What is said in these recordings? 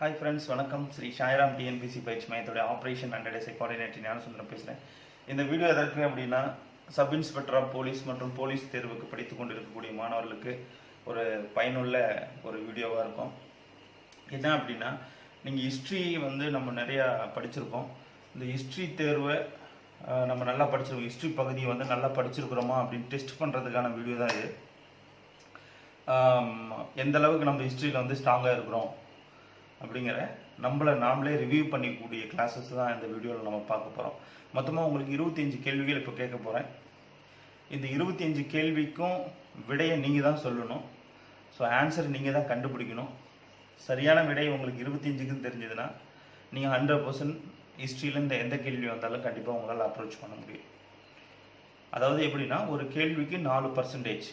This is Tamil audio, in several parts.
ஹாய் ஃப்ரெண்ட்ஸ் வணக்கம். ஸ்ரீ சாய்ராம் டிஎன்பிசி பயிற்சி மையத்துடைய operation and SI coordinator Gnanasundaram பேசுகிறேன் இந்த வீடியோ எதற்கு அப்படின்னா சப் இன்ஸ்பெக்டராக போலீஸ் மற்றும் போலீஸ் தேர்வுக்கு படித்து கொண்டிருக்கக்கூடிய மாணவர்களுக்கு ஒரு பயனுள்ள ஒரு வீடியோவாக இருக்கும். என்ன அப்படின்னா நீங்கள் ஹிஸ்ட்ரி வந்து நம்ம நிறையா படிச்சிருக்கோம். இந்த ஹிஸ்ட்ரி தேர்வை நம்ம நல்லா படிச்சிருக்கோம். ஹிஸ்ட்ரி பகுதியை வந்து நல்லா படிச்சிருக்கிறோமா அப்படின்னு டெஸ்ட் பண்ணுறதுக்கான வீடியோ தான் இது. எந்த அளவுக்கு நம்ம ஹிஸ்ட்ரியில் வந்து ஸ்ட்ராங்காக இருக்கிறோம்? அப்படிங்கிற நம்மளை நாமளே ரிவ்யூ பண்ணிக்கூடிய கிளாஸஸ் தான் இந்த வீடியோவில் நம்ம பார்க்க போகிறோம் மொத்தமாக உங்களுக்கு 25 கேள்விகள் இப்போ கேட்க போகிறேன் இந்த 25 கேள்விக்கும் விடையை நீங்கள் தான் சொல்லணும். ஸோ ஆன்சர் நீங்கள் தான் கண்டுபிடிக்கணும். சரியான விடை உங்களுக்கு 25க்கு தெரிஞ்சதுன்னா நீங்கள் ஹண்ட்ரட் பர்சன்ட் ஹிஸ்ட்ரியிலேருந்து எந்த கேள்வி வந்தாலும் கண்டிப்பாக உங்களால் அப்ரோச் பண்ண முடியும். அதாவது எப்படின்னா ஒரு கேள்விக்கு நாலு பர்சன்டேஜ்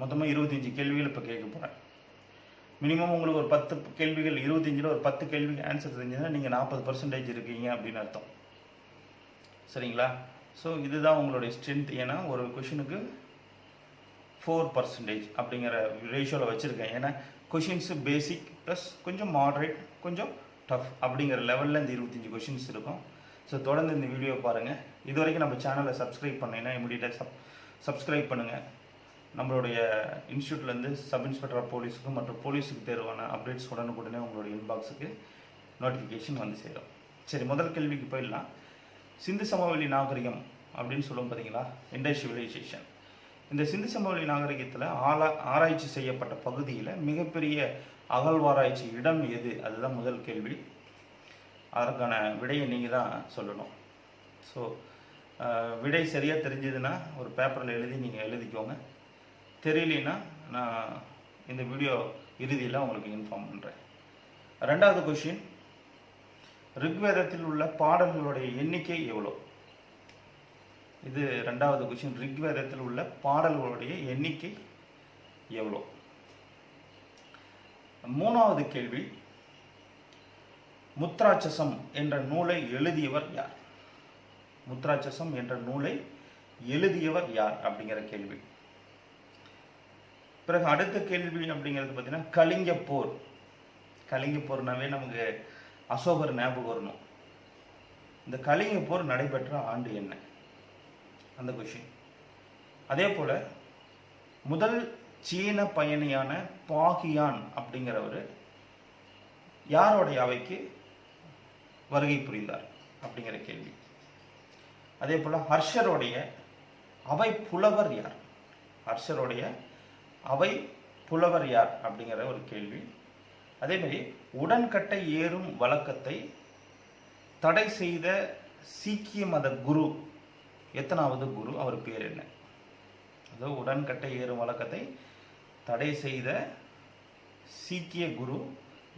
மொத்தமாக 25 கேள்விகள் இப்போ கேட்க போகிறேன் மினிமம் உங்களுக்கு ஒரு பத்து கேள்விகள் இருபத்தஞ்சில் ஒரு பத்து கேள்விக்கு ஆன்சர் தெரிஞ்சதுன்னா நீங்கள் நாற்பது பர்சன்டேஜ் இருக்கீங்க அப்படின்னு அர்த்தம். சரிங்களா? ஸோ இதுதான் உங்களுடைய ஸ்ட்ரென்த் ஏன்னா ஒரு கொஷினுக்கு ஃபோர் பர்சன்டேஜ் அப்படிங்கிற ரேஷியோவில் வச்சுருக்கேன். ஏன்னா கொஷின்ஸு பேசிக் ப்ளஸ் கொஞ்சம் மாட்ரேட் கொஞ்சம் டஃப் அப்படிங்கிற லெவலில் இந்த இருபத்தஞ்சி கொஷின்ஸ் இருக்கும். ஸோ தொடர்ந்து இந்த வீடியோ பாருங்கள் இது வரைக்கும் நம்ம சேனலை சப்ஸ்கிரைப் பண்ணீங்கன்னா இமீடியட்டாக சப் சப்ஸ்கிரைப் பண்ணுங்கள் நம்மளுடைய இன்ஸ்டியூட்லேருந்து சப் இன்ஸ்பெக்டர் ஆஃப் போலீஸுக்கும் மற்றும் போலீஸுக்கு தேர்வான அப்டேட்ஸ் உடனுக்குடனே உங்களுடைய இன்பாக்ஸுக்கு நோட்டிஃபிகேஷன் வந்து சேரும். சரி முதல் கேள்விக்கு போயிடலாம். சிந்து சமவெளி நாகரிகம் அப்படின்னு சொல்லுவோம் பார்த்தீங்களா இண்டஸ் சிவிலைசேஷன் இந்த சிந்து சமவெளி நாகரிகத்தில் ஆலா ஆராய்ச்சி செய்யப்பட்ட பகுதியில் மிகப்பெரிய அகழ்வாராய்ச்சி இடம் எது? அதுதான் முதல் கேள்வி. அதற்கான விடையை நீங்கள் தான் சொல்லணும் ஸோ விடை சரியாக தெரிஞ்சதுன்னா ஒரு பேப்பரில் எழுதி நீங்கள் எழுதிக்கோங்க. தெரியலனா நான் இந்த வீடியோ இறுதியில் உங்களுக்கு இன்ஃபார்ம் பண்ணுறேன் ரெண்டாவது கொஷின் ரிக்வேதத்தில் உள்ள பாடல்களுடைய எண்ணிக்கை எவ்வளோ இது ரெண்டாவது கொஷின் ரிக்வேதத்தில் உள்ள பாடல்களுடைய எண்ணிக்கை எவ்வளோ மூணாவது கேள்வி முத்ராட்சசம் என்ற நூலை எழுதியவர் யார்? முத்ராட்சசம் என்ற நூலை எழுதியவர் யார்? அப்படிங்கிற கேள்வி. பிறகு அடுத்த கேள்வி அப்படிங்கிறது பார்த்தீங்கன்னா கலிங்க போர். கலிங்க போர்னாவே நமக்கு அசோகர் ஞாபகம் வரணும். இந்த கலிங்க போர் நடைபெற்ற ஆண்டு என்ன? அந்த கொஷின் அதே போல் முதல் சீன பயணியான பாகியான் அப்படிங்கிறவர் யாரோடைய அவைக்கு வருகை புரிந்தார் அப்படிங்கிற கேள்வி. அதே போல் ஹர்ஷருடைய அவை புலவர் யார்? ஹர்ஷருடைய அவை புலவர் யார் அப்படிங்கிற ஒரு கேள்வி. அதே மாதிரி உடன்கட்டை ஏறும் வழக்கத்தை தடை செய்த சீக்கிய மத குரு எத்தனாவது குரு அவர் பேர் என்ன? அதாவது உடன்கட்டை ஏறும் வழக்கத்தை தடை செய்த சீக்கிய குரு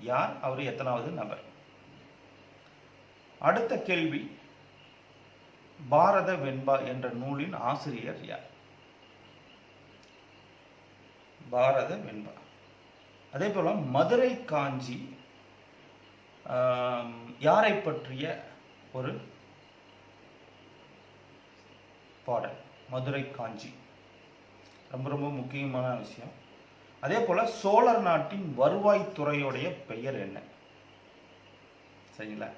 யார்? அவர் எத்தனாவது நபர்? அடுத்த கேள்வி பாரத வெண்பா என்ற நூலின் ஆசிரியர் யார்? பாரத வெண்பா அதே போல் மதுரை காஞ்சி யாரை பற்றிய ஒரு பாடல்? மதுரை காஞ்சி. ரொம்ப ரொம்ப முக்கியமான விஷயம். அதே போல் சோழர் நாட்டின் வருவாய்த்துறையுடைய பெயர் என்ன? சரிங்களா?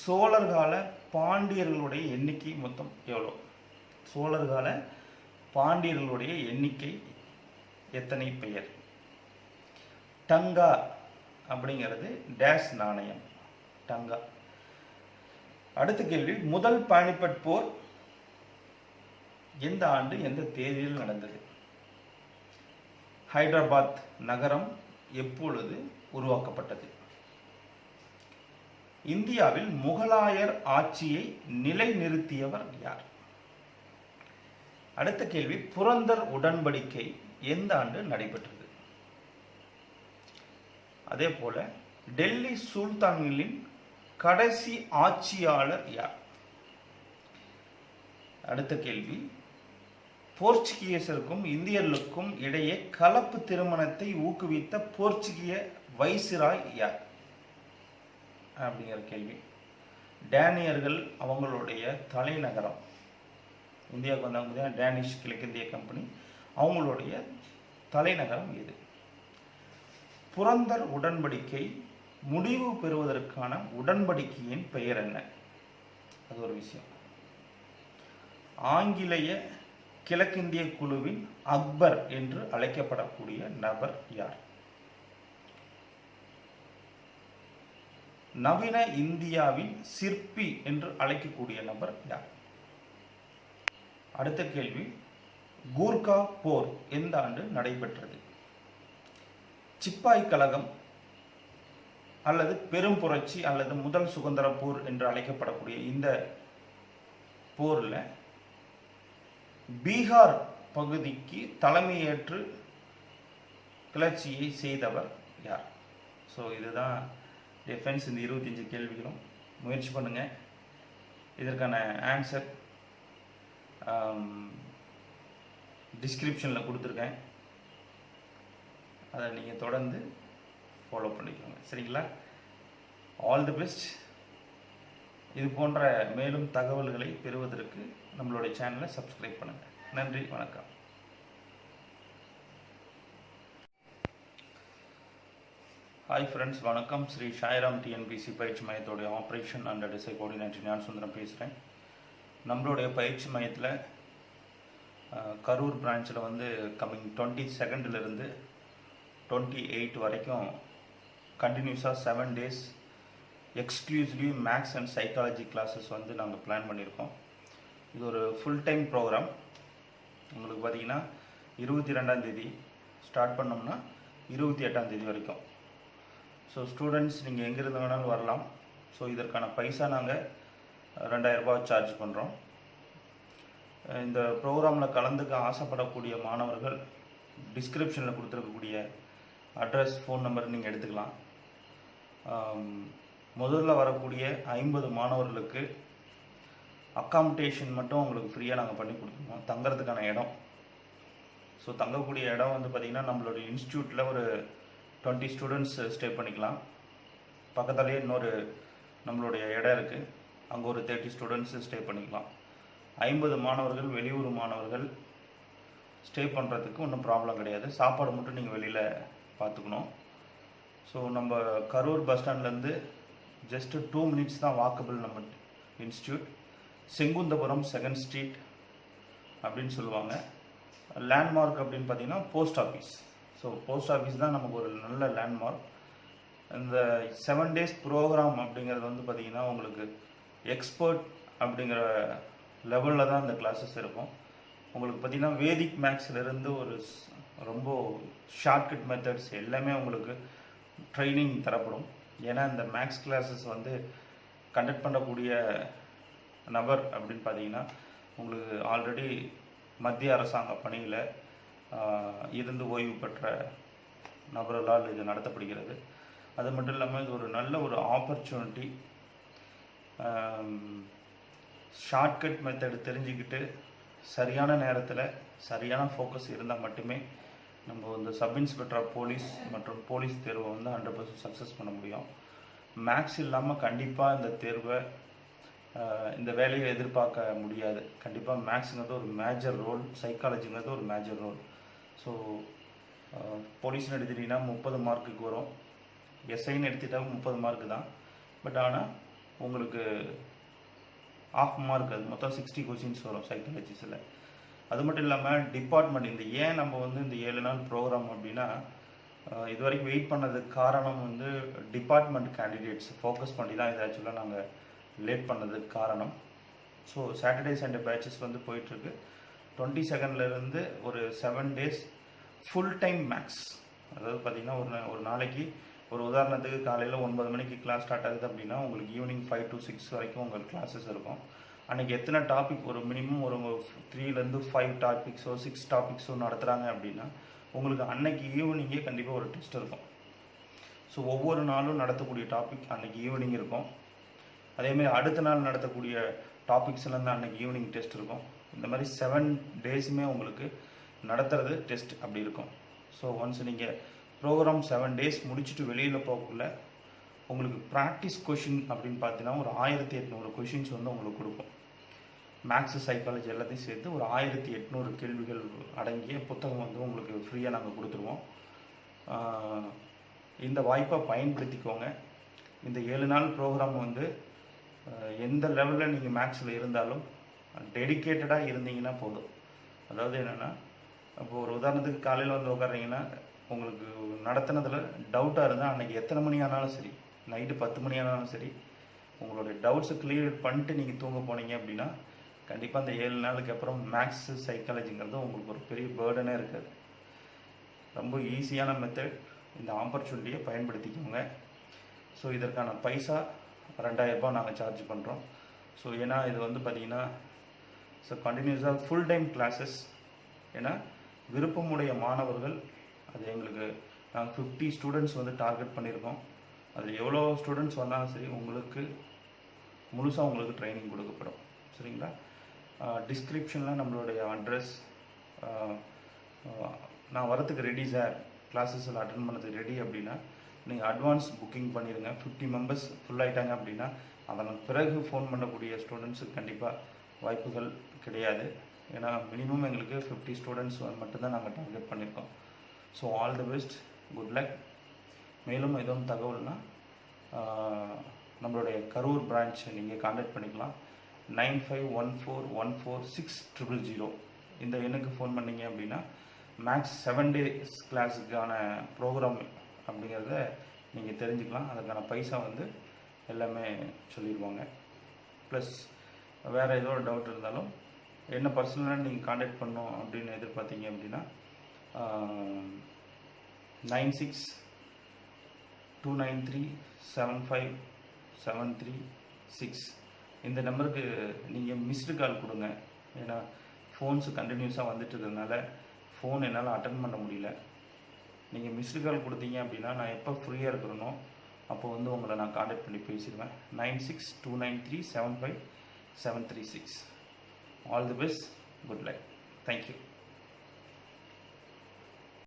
சோழர் கால பாண்டியர்களுடைய எண்ணிக்கை மொத்தம் எவ்வளோ சோழர் கால பாண்டியர்களுடைய எண்ணிக்கை எத்தனை பெயர்? டங்கா அப்படிங்கிறது டேஷ் நாணயம். டங்கா. அடுத்த கேள்வி முதல் பானிபட் போர் எந்த ஆண்டு எந்த தேதியில் நடந்தது? ஹைதராபாத் நகரம் எப்பொழுது உருவாக்கப்பட்டது? இந்தியாவில் முகலாயர் ஆட்சியை நிலைநிறுத்தியவர் யார்? அடுத்த கேள்வி புரந்தர் உடன்படிக்கை எந்த ஆண்டு நடைபெற்றது? அதே போல டெல்லி சுல்தான்களின் கடைசி ஆட்சியாளர் யார்? அடுத்த கேள்வி. போர்ச்சுகீசருக்கும் இந்தியர்களுக்கும் இடையே கலப்பு திருமணத்தை ஊக்குவித்த போர்ச்சுகிய வைசிராய் யார்? அப்படிங்கிற கேள்வி. டேனியர்கள் அவங்களுடைய தலைநகரம். இந்தியாவுக்கு வந்தாங்க டேனிஷ் கிழக்கிந்திய கம்பெனி. அவங்களுடைய தலைநகரம் எது புரந்தர் உடன்படிக்கை முடிவு பெறுவதற்கான உடன்படிக்கையின் பெயர் என்ன? அது ஒரு விஷயம். ஆங்கிலேய கிழக்கிந்திய குழுவின் அக்பர் என்று அழைக்கப்படக்கூடிய நபர் யார்? நவீன இந்தியாவின் சிற்பி என்று அழைக்கக்கூடிய நபர் யார்? அடுத்த கேள்வி கூர்கா போர் எந்த ஆண்டு நடைபெற்றது? சிப்பாய் கழகம் அல்லது பெரும் புரட்சி அல்லது முதல் சுதந்திர போர் என்று அழைக்கப்படக்கூடிய இந்த போரில் பீகார் பகுதிக்கு தலைமையேற்று கிளர்ச்சியை செய்தவர் யார்? ஸோ இதுதான் டிஃபென்ஸ் இந்த இருபத்தஞ்சு கேள்விகளும். முயற்சி பண்ணுங்கள் இதற்கான ஆன்சர் டிஸ்கிரிப்ஷனில் கொடுத்துருக்கேன். அதை நீங்கள் தொடர்ந்து ஃபாலோ பண்ணிக்கோங்க. சரிங்களா? ஆல் தி பெஸ்ட் இது போன்ற மேலும் தகவல்களை பெறுவதற்கு நம்மளுடைய சேனலை சப்ஸ்கிரைப் பண்ணுங்கள் நன்றி வணக்கம். ஹாய் ஃப்ரெண்ட்ஸ் வணக்கம். ஸ்ரீ சாய்ராம் டிஎன்பிசி பயிற்சி மையத்தோடைய ஆப்ரேஷன் அண்ட் டிசை கோஆர்டினேட்டர் ஞான சுந்தரம் பேசுகிறேன் நம்மளுடைய பயிற்சி மையத்தில் கரூர் பிரான்ச்சில் வந்து கம்மிங் டுவெண்ட்டி செகண்ட்லேருந்து டுவெண்ட்டி எயிட் வரைக்கும் கண்டினியூஸாக seven days exclusively maths and psychology classes வந்து நாங்கள் பிளான் பண்ணியிருக்கோம். இது ஒரு ஃபுல் டைம் ப்ரோக்ராம் உங்களுக்கு பார்த்தீங்கன்னா இருபத்தி ரெண்டாம் தேதி ஸ்டார்ட் பண்ணோம்னா இருபத்தி எட்டாம் தேதி வரைக்கும். ஸோ ஸ்டூடெண்ட்ஸ் நீங்கள் எங்கேருந்து வேணாலும் வரலாம். ஸோ இதற்கான பைசா நாங்கள் ரெண்டாயிரம் ரூபாய் சார்ஜ் பண்ணுறோம் இந்த ப்ரோக்ராமில் கலந்துக்க ஆசைப்படக்கூடிய மாணவர்கள் டிஸ்கிரிப்ஷனில் கொடுத்துருக்கக்கூடிய அட்ரஸ் ஃபோன் நம்பர் நீங்கள் எடுத்துக்கலாம். முதல்ல வரக்கூடிய ஐம்பது மாணவர்களுக்கு அக்காமடேஷன் மட்டும் உங்களுக்கு ஃப்ரீயாக நாங்கள் பண்ணி கொடுத்துருவோம். தங்கறதுக்கான இடம். ஸோ தங்கக்கூடிய இடம் வந்து பார்த்திங்கன்னா நம்மளுடைய இன்ஸ்டியூட்டில் ஒரு டுவெண்ட்டி ஸ்டூடெண்ட்ஸ் ஸ்டே பண்ணிக்கலாம். பக்கத்துலேயே இன்னொரு நம்மளுடைய இடம் இருக்குது அங்கே ஒரு தேர்ட்டி ஸ்டூடெண்ட்ஸ் ஸ்டே பண்ணிக்கலாம். ஐம்பது மாணவர்கள் வெளியூர் மாணவர்கள் ஸ்டே பண்ணுறதுக்கு ஒன்றும் ப்ராப்ளம் கிடையாது. சாப்பாடு மட்டும் நீங்கள் வெளியில் பார்த்துக்கணும். ஸோ நம்ம கரூர் பஸ் ஸ்டாண்ட்லேருந்து ஜஸ்ட்டு டூ மினிட்ஸ் தான் வாக்கபிள் நம்ம இன்ஸ்டியூட் செங்குந்தபுரம் செகண்ட் ஸ்ட்ரீட் அப்படின்னு சொல்லுவாங்க. லேண்ட்மார்க் அப்படின்னு பார்த்தீங்கன்னா post office so post office தான் நமக்கு ஒரு நல்ல லேண்ட்மார்க் இந்த செவன் டேஸ் ப்ரோக்ராம் அப்படிங்கிறது வந்து பார்த்தீங்கன்னா உங்களுக்கு எக்ஸ்பர்ட் அப்படிங்கிற லெவலில் தான் அந்த கிளாஸஸ் இருக்கும். உங்களுக்கு பார்த்தீங்கன்னா வேதிக் மேக்ஸ்லேருந்து ஒரு ஸ்- ரொம்ப ஷார்ட்கட் மெத்தட்ஸ் எல்லாமே உங்களுக்கு ட்ரைனிங் தரப்படும். ஏன்னா இந்த மேக்ஸ் கிளாஸஸ் வந்து கண்டக்ட் பண்ணக்கூடிய நபர் அப்படின்னு பார்த்தீங்கன்னா உங்களுக்கு ஆல்ரெடி மத்திய அரசாங்க பணியில் இருந்து ஓய்வு பெற்ற நபர்களால் இது நடத்தப்படுகிறது. அது மட்டும் இல்லாமல் இது ஒரு நல்ல ஒரு ஆப்பர்ச்சுனிட்டி ஷார்ட்கட் மெத்தட் தெரிஞ்சுக்கிட்டு சரியான நேரத்தில் சரியான ஃபோக்கஸ் இருந்தால் மட்டுமே நம்ம இந்த சப் இன்ஸ்பெக்டர் போலீஸ் மற்றும் போலீஸ் தேர்வை வந்து ஹண்ட்ரட் பர்சன்ட் சக்ஸஸ் பண்ண முடியும். மேக்ஸ் இல்லாமல் கண்டிப்பாக இந்த தேர்வை இந்த வேலையை எதிர்பார்க்க முடியாது. கண்டிப்பாக மேக்ஸுங்கிறது ஒரு மேஜர் ரோல் சைக்காலஜிங்கிறது ஒரு மேஜர் ரோல் ஸோ போலீஸ்னு எடுத்துட்டிங்கன்னா முப்பது மார்க்குக்கு வரும். எஸ்ஐன்னு எடுத்துட்டா முப்பது மார்க்கு தான். பட் ஆனால் உங்களுக்கு ஆஃப் மார்க் அது மொத்தம் சிக்ஸ்டி கொஷின்ஸ் வரும் சைக்காலஜிஸில் அது மட்டும் இல்லாமல் டிபார்ட்மெண்ட் இந்த ஏன் நம்ம வந்து இந்த ஏழு நாள் ப்ரோக்ராம் அப்படின்னா இது வரைக்கும் வெயிட் பண்ணதுக்கு காரணம் வந்து டிபார்ட்மெண்ட் கேண்டிடேட்ஸ் ஃபோக்கஸ் பண்ணி தான் இது ஆக்சுவலாக நாங்கள் லேட் பண்ணதுக்கு காரணம். ஸோ சாட்டர்டே சண்டே பேச்சஸ் வந்து போயிட்டுருக்கு. டுவெண்ட்டி செகண்ட்லேருந்து ஒரு seven days full time maths அதாவது பார்த்திங்கன்னா ஒரு ஒரு நாளைக்கு ஒரு உதாரணத்துக்கு காலையில் ஒன்பது மணிக்கு கிளாஸ் ஸ்டார்ட் ஆகுது அப்படின்னா உங்களுக்கு ஈவினிங் ஃபைவ் டு சிக்ஸ் வரைக்கும் உங்களுக்கு கிளாஸஸ் இருக்கும். அன்றைக்கி எத்தனை டாபிக் ஒரு மினிமம் ஒரு த்ரீலேருந்து ஃபைவ் டாபிக்ஸோ சிக்ஸ் டாபிக்ஸோ நடத்துகிறாங்க அப்படின்னா உங்களுக்கு அன்னைக்கு ஈவினிங்கே கண்டிப்பாக ஒரு டெஸ்ட் இருக்கும். ஸோ ஒவ்வொரு நாளும் நடத்தக்கூடிய டாபிக் அன்னைக்கு ஈவினிங் இருக்கும். அதேமாதிரி அடுத்த நாள் நடத்தக்கூடிய டாபிக்ஸ்லேருந்து அன்னைக்கு ஈவினிங் டெஸ்ட் இருக்கும். இந்த மாதிரி செவன் டேஸுமே உங்களுக்கு நடத்துறது டெஸ்ட் அப்படி இருக்கும். ஸோ ஒன்ஸ் நீங்கள் ப்ரோக்ராம் செவன் டேஸ் முடிச்சுட்டு வெளியில் போகக்குள்ள உங்களுக்கு ப்ராக்டிஸ் கொஷின் அப்படின்னு பார்த்தீங்கன்னா ஒரு ஆயிரத்தி எட்நூறு கொஷின்ஸ் வந்து உங்களுக்கு கொடுக்கும். மேக்ஸு சைக்காலஜி எல்லாத்தையும் சேர்த்து ஒரு ஆயிரத்தி எட்நூறு கேள்விகள் அடங்கிய புத்தகம் வந்து உங்களுக்கு ஃப்ரீயாக நாங்கள் கொடுத்துருவோம். இந்த வாய்ப்பை பயன்படுத்திக்கோங்க. இந்த ஏழு நாள் ப்ரோக்ராம் வந்து எந்த லெவலில் நீங்கள் மேக்ஸில் இருந்தாலும் டெடிக்கேட்டடாக இருந்தீங்கன்னா போதும். அதாவது என்னென்னா இப்போ ஒரு உதாரணத்துக்கு காலையில் வந்து உட்கார்றீங்கன்னா உங்களுக்கு நடத்தினதில் டவுட்டாக இருந்தால் அன்றைக்கி எத்தனை மணி ஆனாலும் சரி நைட்டு பத்து மணி ஆனாலும் சரி உங்களுடைய டவுட்ஸை கிளியர் பண்ணிட்டு நீங்கள் தூங்க போனீங்க அப்படின்னா கண்டிப்பாக அந்த ஏழு நாளுக்கு அப்புறம் மேக்ஸ் சைக்காலஜிங்கிறது உங்களுக்கு ஒரு பெரிய பேர்டனே இருக்காது. ரொம்ப ஈஸியான மெத்தட் இந்த ஆப்பர்ச்சுனிட்டியை பயன்படுத்திக்கோங்க. ஸோ இதற்கான பைசா ரெண்டாயிரரூபா நாங்கள் சார்ஜ் பண்ணுறோம் ஸோ ஏன்னா இது வந்து பார்த்திங்கன்னா ஸோ கண்டினியூஸாக ஃபுல் டைம் கிளாஸஸ் ஏன்னா விருப்பமுடைய மாணவர்கள் அது எங்களுக்கு நாங்கள் ஃபிஃப்டி ஸ்டூடெண்ட்ஸ் வந்து டார்கெட் பண்ணியிருக்கோம் அதில் எவ்வளோ ஸ்டூடெண்ட்ஸ் வந்தாலும் சரி உங்களுக்கு முழுசாக உங்களுக்கு ட்ரைனிங் கொடுக்கப்படும். சரிங்களா? டிஸ்கிரிப்ஷனில் நம்மளுடைய அட்ரஸ் நான் வரத்துக்கு ரெடி சார் கிளாஸஸில் அட்டன் பண்ணதுக்கு ரெடி அப்படின்னா நீங்கள் அட்வான்ஸ் புக்கிங் பண்ணிடுங்க ஃபிஃப்டி மெம்பர்ஸ் ஃபுல் ஆகிட்டாங்க அப்படின்னா அதன் பிறகு ஃபோன் பண்ணக்கூடிய ஸ்டூடெண்ட்ஸுக்கு கண்டிப்பாக வாய்ப்புகள் கிடையாது. ஏன்னா மினிமம் எங்களுக்கு ஃபிஃப்டி ஸ்டூடெண்ட்ஸ் மட்டும்தான் நாங்கள் டார்கெட் பண்ணியிருக்கோம் so all the best good luck மேலும் எதுவும் தகவல்னால் நம்மளுடைய கரூர் பிரான்ச் நீங்கள் காண்டாக்ட் பண்ணிக்கலாம். Nine five one four one four six triple zero. இந்த எண்ணுக்கு ஃபோன் பண்ணிங்க அப்படின்னா மேக்ஸ் செவன் டேஸ் கிளாஸுக்கான ப்ரோக்ராம் அப்படிங்கிறத நீங்கள் தெரிஞ்சுக்கலாம். அதுக்கான பைசா வந்து எல்லாமே சொல்லிடுவாங்க. ப்ளஸ் வேறு ஏதோ ஒரு டவுட் இருந்தாலும் என்ன பர்சனலாக நீங்கள் காண்டாக்ட் பண்ணோம் அப்படின்னு எதிர்பார்த்தீங்க அப்படின்னா nine six two nine three seven five seven three six இந்த நம்பருக்கு நீங்கள் மிஸ்டு கால் கொடுங்க. ஏன்னா ஃபோன்ஸ் கண்டினியூஸாக வந்துட்டு இருக்கிறதுனால ஃபோன் என்னால் அட்டன் பண்ண முடியல. நீங்கள் மிஸ்டு கால் கொடுத்தீங்க அப்படின்னா நான் எப்போ ஃப்ரீயாக இருக்கிறனோ அப்போ வந்து உங்களை நான் காண்டாக்ட் பண்ணி பேசிடுவேன். Nine six two nine three seven five seven three six all the best good luck thank you